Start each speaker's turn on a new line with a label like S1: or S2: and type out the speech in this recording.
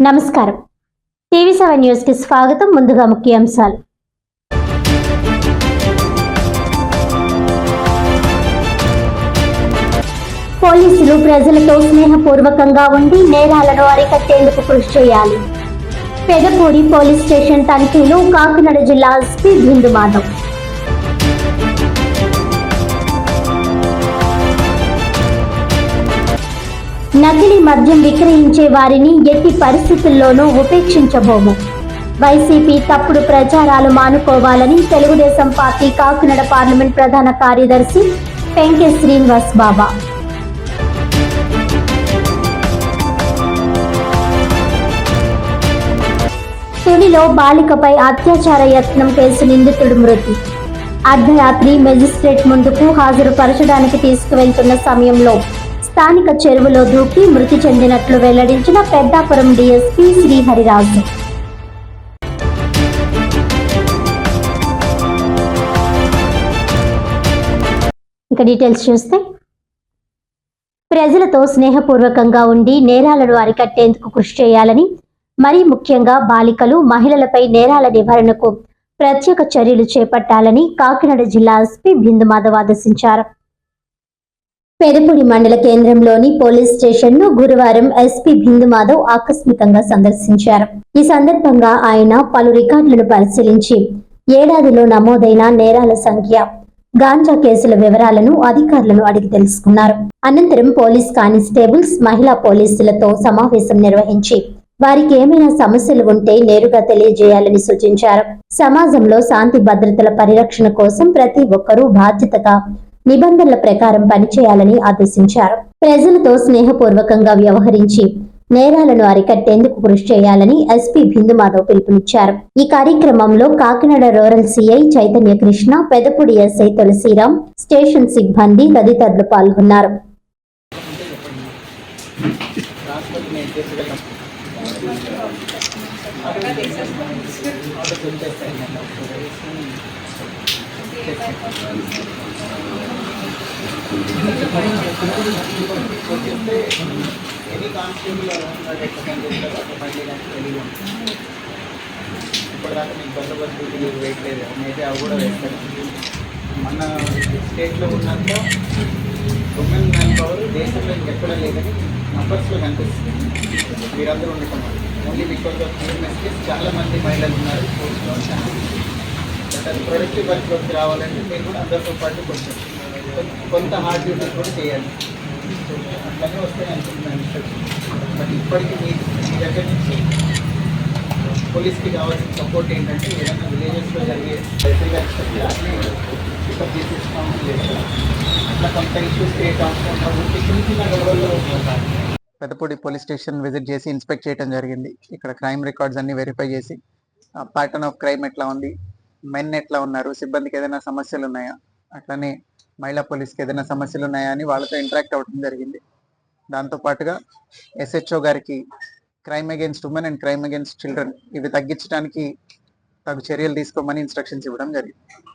S1: నమస్కారం. TV seven న్యూస్కి స్వాగతం. ముందుగా ముఖ్యాంశాలు. పోలీసులు ప్రజలతో స్నేహపూర్వకంగా ఉండి నేరాలను అరికట్టేందుకు కృషి చేయాలి. పెదపూడి పోలీస్ స్టేషన్ తనిఖీలు కాకినాడ జిల్లా ఎస్పీ బిందు మాధవ్ నకిలీ మద్యం విక్రయించే వారిని ఎట్టి పరిస్థితుల్లోనూ ఉపేక్షించబోము. వైసీపీ తప్పుడు ప్రచారాలు మానుకోవాలని తెలుగుదేశం పార్టీ కాకినాడ పార్లమెంట్ ప్రధాన కార్యదర్శి పెంకె శ్రీనివాస్ బాబా. తునిలో బాలికపై అత్యాచార యత్నం కేసు నిందితుడు మృతి. అర్ధరాత్రి మెజిస్ట్రేట్ ముందుకు హాజరుపరచడానికి తీసుకువెళ్తున్న సమయంలో స్థానిక చెరువులో దూకి మృతి చెందినట్లు వెల్లడించిన పెద్దాపురం డీఎస్పీ శ్రీహరిరాజు. ఇక డీటెయిల్స్ చూస్తే ప్రజలతో స్నేహపూర్వకంగా ఉండి నేరాలను అరికట్టేందుకు కృషి చేయాలని మరీ ముఖ్యంగా బాలికలు మహిళలపై నేరాల నివారణకు ప్రత్యేక చర్యలు చేపట్టాలని కాకినాడ జిల్లా ఎస్పీ బిందు మాధవ్ ఆదేశించారు. పెదపూడి మండల కేంద్రంలోని పోలీస్ స్టేషన్ను గురువారం ఎస్పీ బిందు మాధవ్ ఆకస్మికంగా సందర్శించారు. ఈ సందర్భంగా ఆయన పలు రికార్డులను పరిశీలించి ఏడాదిలో నమోదైన నేరాల సంఖ్య గాంజా కేసుల వివరాలను అధికారులను అడిగి తెలుసుకున్నారు. అనంతరం పోలీస్ కానిస్టేబుల్స్ మహిళా పోలీసులతో సమావేశం నిర్వహించి వారికి ఏమైనా సమస్యలు ఉంటే నేరుగా తెలియజేయాలని సూచించారు. సమాజంలో శాంతి భద్రతల పరిరక్షణ కోసం ప్రతి ఒక్కరూ బాధ్యతగా నిబంధనల ప్రకారం పనిచేయాలని ఆదేశించారు. ప్రజలతో స్నేహపూర్వకంగా వ్యవహరించి నేరాలను అరికట్టేందుకు కృషి చేయాలని ఎస్పీ బిందు మాధవ్ పిలుపునిచ్చారు. ఈ కార్యక్రమంలో Kakinada rural CI Chaitanya Krishna Pedapudi SI Tulasiram station సిబ్బంది తదితరులు పాల్గొన్నారు.
S2: ఇప్పటిదాకా మీకు బందోబస్తు డ్యూటీలు వేయట్లేదు. అయితే అవి కూడా వేస్తారు మన స్టేట్లో ఉన్నంత ఉమెన్ మ్యాన్ పవర్ దేశంలో ఎక్కడ లేదని నంబర్స్లో కనిపిస్తుంది. మీరందరూ ఉండటం only because of new messages చాలా మంది మహిళలు ఉన్నారు. స్పోర్ట్స్లో బట్ అది ప్రొడక్టివ్ వర్క్లోకి రావాలంటే మీరు కూడా అందరితో పాటు కొంచెం కొంత హార్డ్ డ్యూటీ కూడా చేయాలి. అట్లనే వస్తాయి అనుకుంటున్నాను బట్ ఇప్పటికీ మీ మీ దగ్గర నుంచి పోలీస్కి కావాల్సిన సపోర్ట్ ఏంటంటే ఏదైనా విలేజెస్లో జరిగే పికప్ చేసేస్తాం అట్లా కొంత ఇష్యూస్ క్రియేట్ అవుతుంది చిన్న చిన్న గొడవల్లో పెద్దపూడి పోలీస్ స్టేషన్ విజిట్ చేసి ఇన్స్పెక్ట్ చేయడం జరిగింది. ఇక్కడ క్రైమ్ రికార్డ్స్ అన్ని వెరిఫై చేసి ప్యాటర్న్ ఆఫ్ క్రైమ్ ఎట్లా ఉంది? మెన్ ఎట్లా ఉన్నారు? సిబ్బందికి ఏదైనా సమస్యలు ఉన్నాయా? అట్లనే మహిళా పోలీస్కి ఏదైనా సమస్యలు ఉన్నాయా అని వాళ్ళతో ఇంటరాక్ట్ అవ్వడం జరిగింది. దాంతో పాటుగా ఎస్హెచ్ఓ గారికి crime against women and crime against children ఇవి తగ్గించడానికి తగు చర్యలు తీసుకోమని ఇన్స్ట్రక్షన్స్ ఇవ్వడం జరిగింది.